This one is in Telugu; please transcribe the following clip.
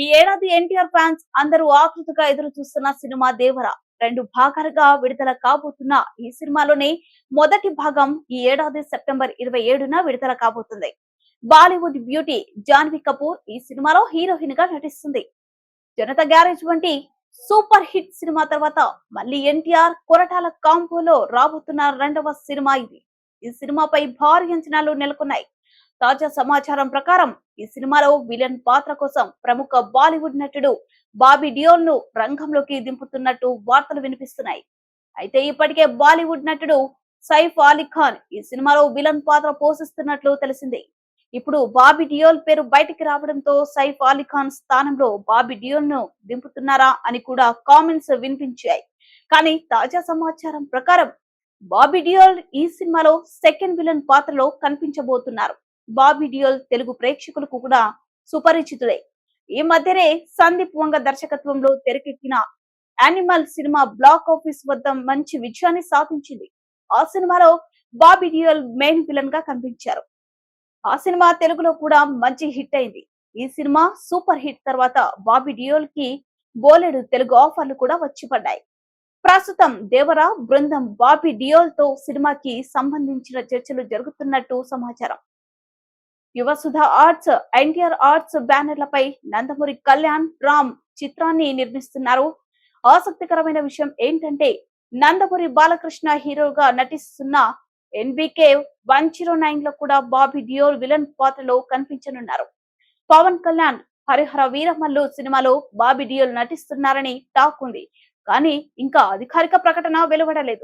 ఈ ఏడాది ఎన్టీఆర్ ఫ్యాన్స్ అందరూ ఆకృతిగా ఎదురు చూస్తున్న సినిమా దేవర. రెండు భాగాలుగా విడుదల కాబోతున్న ఈ సినిమాలోని మొదటి భాగం ఈ ఏడాది సెప్టెంబర్ ఇరవై ఏడున విడుదల కాబోతుంది. బాలీవుడ్ బ్యూటీ జాన్వీ కపూర్ ఈ సినిమాలో హీరోయిన్గా నటిస్తుంది. జనతా గ్యారేజ్ వంటి సూపర్ హిట్ సినిమా తర్వాత మళ్ళీ ఎన్టీఆర్ కొరటాల కాంబోలో రాబోతున్న రెండవ సినిమా ఇది. ఈ సినిమాపై భారీ అంచనాలు నెలకొన్నాయి. తాజా సమాచారం ప్రకారం ఈ సినిమాలో విలన్ పాత్ర కోసం ప్రముఖ బాలీవుడ్ నటుడు బాబీ డియోల్ను రంగంలోకి దింపుతున్నట్టు వార్తలు వినిపిస్తున్నాయి. అయితే ఇప్పటికే బాలీవుడ్ నటుడు సైఫ్ అలీ ఖాన్ ఈ సినిమాలో విలన్ పాత్ర పోషిస్తున్నట్లు తెలిసింది. ఇప్పుడు బాబీ డియోల్ పేరు బయటికి రావడంతో సైఫ్ అలీ ఖాన్ స్థానంలో బాబీ డియోల్ను దింపుతున్నారా అని కూడా కామెంట్స్ వినిపించాయి. కానీ తాజా సమాచారం ప్రకారం బాబీ డియోల్ ఈ సినిమాలో సెకండ్ విలన్ పాత్రలో కనిపించబోతున్నారు. బాబీ డియోల్ తెలుగు ప్రేక్షకులకు కూడా సుపరిచితుడే. ఈ మధ్యనే సందీప్ వంగ దర్శకత్వంలో తెరకెక్కిన యానిమల్ సినిమా బ్లాక్ ఆఫీస్ వద్ద మంచి విజయాన్ని సాధించింది. ఆ సినిమాలో బాబీ డియోల్ మెయిన్ విలన్గా కనిపించారు. ఆ సినిమా తెలుగులో కూడా మంచి హిట్ అయింది. ఈ సినిమా సూపర్ హిట్ తర్వాత బాబీ డియోల్కి బోలెడు తెలుగు ఆఫర్లు కూడా వచ్చి పడ్డాయి. ప్రస్తుతం దేవరా బృందం బాబీ డియోల్తో సినిమాకి సంబంధించిన చర్చలు జరుగుతున్నట్టు సమాచారం. యువసుధ ఆర్ట్స్ ఎన్టీఆర్ ఆర్ట్స్ బ్యానర్లపై నందమూరి కళ్యాణ్ రామ్ చిత్రాన్ని నిర్మిస్తున్నారు. ఆసక్తికరమైన విషయం ఏంటంటే నందమూరి బాలకృష్ణ హీరోగా నటిస్తున్న ఎన్బికే వన్ జీరో నైన్లో కూడా బాబీ డియోల్ విలన్ పాత్రలో కనిపించనున్నారు. పవన్ కళ్యాణ్ హరిహర వీరమల్లు సినిమాలో బాబీ డియోల్ నటిస్తున్నారని టాక్ ఉంది. కానీ ఇంకా అధికారిక ప్రకటన వెలువడలేదు.